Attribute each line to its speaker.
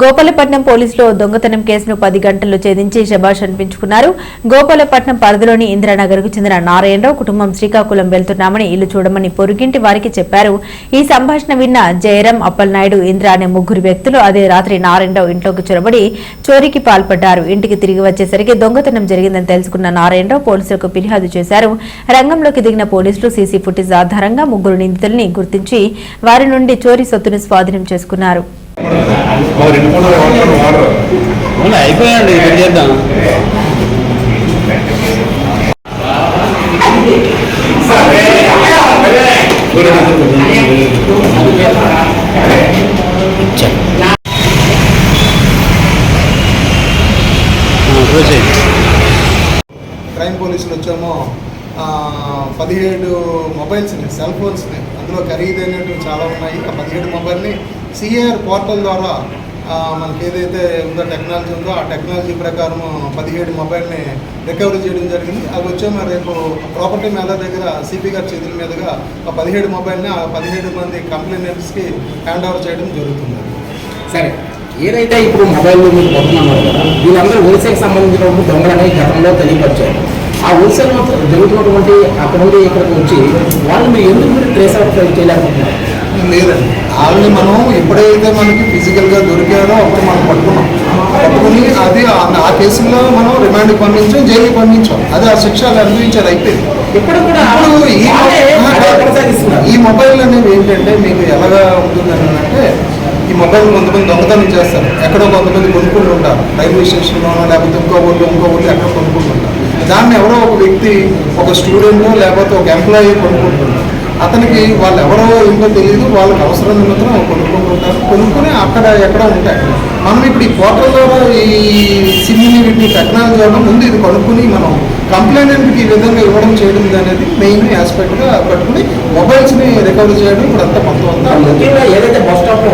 Speaker 1: Gopalapatnam పోలీసులు దొంగతనం కేసును పది గంటల్లో ఛేదించి శబాష్ అనిపించుకున్నారు. గోపాలపట్నం పరిధిలోని ఇందిరానగర్కు చెందిన నారాయణరావు కుటుంబం శ్రీకాకుళం వెళ్తున్నామని ఇల్లు చూడమని పొరుగింటి వారికి చెప్పారు. ఈ సంభాషణ విన్న జయరాం అప్పలనాయుడు ఇంద్ర అనే ముగ్గురు వ్యక్తులు అదే రాత్రి నారాయణరావు ఇంట్లోకి చొరబడి చోరీకి పాల్పడ్డారు. ఇంటికి తిరిగి వచ్చేసరికి దొంగతనం జరిగిందని తెలుసుకున్న నారాయణరావు పోలీసులకు ఫిర్యాదు చేశారు. రంగంలోకి దిగిన పోలీసులు సీసీ ఫుటేజ్ ఆధారంగా ముగ్గురు నిందితుల్ని గుర్తించి వారి నుండి చోరీ సొత్తును స్వాధీనం చేసుకున్నారు.
Speaker 2: అయిపోయాడు ఇక్కడ చేద్దాం.
Speaker 3: క్రైమ్ పోలీసులు వచ్చామో. ఆ, పదిహేడు మొబైల్స్ని సెల్ ఫోన్స్ని అందులో ఖరీదైనవి చాలా ఉన్నాయి. ఆ పదిహేడు మొబైల్ని సిఏఆర్ పోర్టల్ ద్వారా మనకి ఏదైతే ఉందో టెక్నాలజీ ఉందో ఆ టెక్నాలజీ ప్రకారం పదిహేడు మొబైల్ని రికవరీ చేయడం జరిగింది. అవి వచ్చే మరి రేపు ప్రాపర్టీ మేళ దగ్గర సిపి గారి చేతుల మీదుగా ఆ పదిహేడు మొబైల్ని ఆ పదిహేడు మంది కంప్లైంట్స్కి హ్యాండ్ ఓవర్ చేయడం జరుగుతుంది.
Speaker 4: సరే ఏదైతే ఇప్పుడు మొబైల్ మీరు కొంటున్నారు కదా వీళ్ళందరూ హోల్సేల్కి సంబంధించిన దొంగలని గతంలో తెలియపరిచారు. ఆ హోల్సేల్ మొత్తం జరుగుతున్నటువంటి అక్కడ నుండి ఇక్కడికి వచ్చి వాళ్ళు మీరు ఎందుకు మీరు ట్రేస్ అవుట్ చేయలేకపోతున్నారు?
Speaker 3: లేదండి. వాళ్ళని మనం ఎప్పుడైతే మనకి ఫిజికల్గా దొరికారో అప్పుడు మనం పట్టుకున్నాం. పట్టుకుని అది ఆ- కేసులో మనం రిమాండ్కి పంపించాం జైలుకి పంపించాం. అది ఆ శిక్ష అనుభవించారు అయిపోయింది.
Speaker 4: ఇప్పుడు కూడా
Speaker 3: ఈ మొబైల్ అనేవి ఏంటంటే మీకు ఎలాగా ఉంటుందని అంటే ఈ మొబైల్ కొంతమంది దొంగతనం చేస్తారు. ఎక్కడో కొంతమంది కొనుక్కుంటూ ఉంటారు. రైల్వే స్టేషన్లోనో లేకపోతే ఇంకో ఊళ్ళో ఇంకో ఊళ్ళో ఎక్కడ కొనుక్కుంటూ దాన్ని ఎవరో ఒక వ్యక్తి ఒక స్టూడెంట్ లేకపోతే ఒక ఎంప్లాయీ కొనుక్కుంటున్నారు అతనికి వాళ్ళు ఎవరో ఏంటో తెలియదు వాళ్ళకి అవసరం నిమిత్తం కొనుక్కుంటుంటారు. కొనుక్కొని అక్కడ ఎక్కడ ఉంటాయి. మనం ఇప్పుడు ఈ పోర్టల్ ద్వారా ఈ సిమ్ని వీటిని టెక్నాలజీ ద్వారా ముందు ఇది కొనుక్కుని మనం కంప్లైంట్కి ఈ విధంగా ఇవ్వడం చేయడం అనేది మెయిన్ ఆస్పెక్ట్గా పట్టుకుని మొబైల్స్ని రికవర్ చేయడం ఇప్పుడు అంతా మొత్తం అంతా.
Speaker 4: ఏదైతే బస్ స్టాప్లో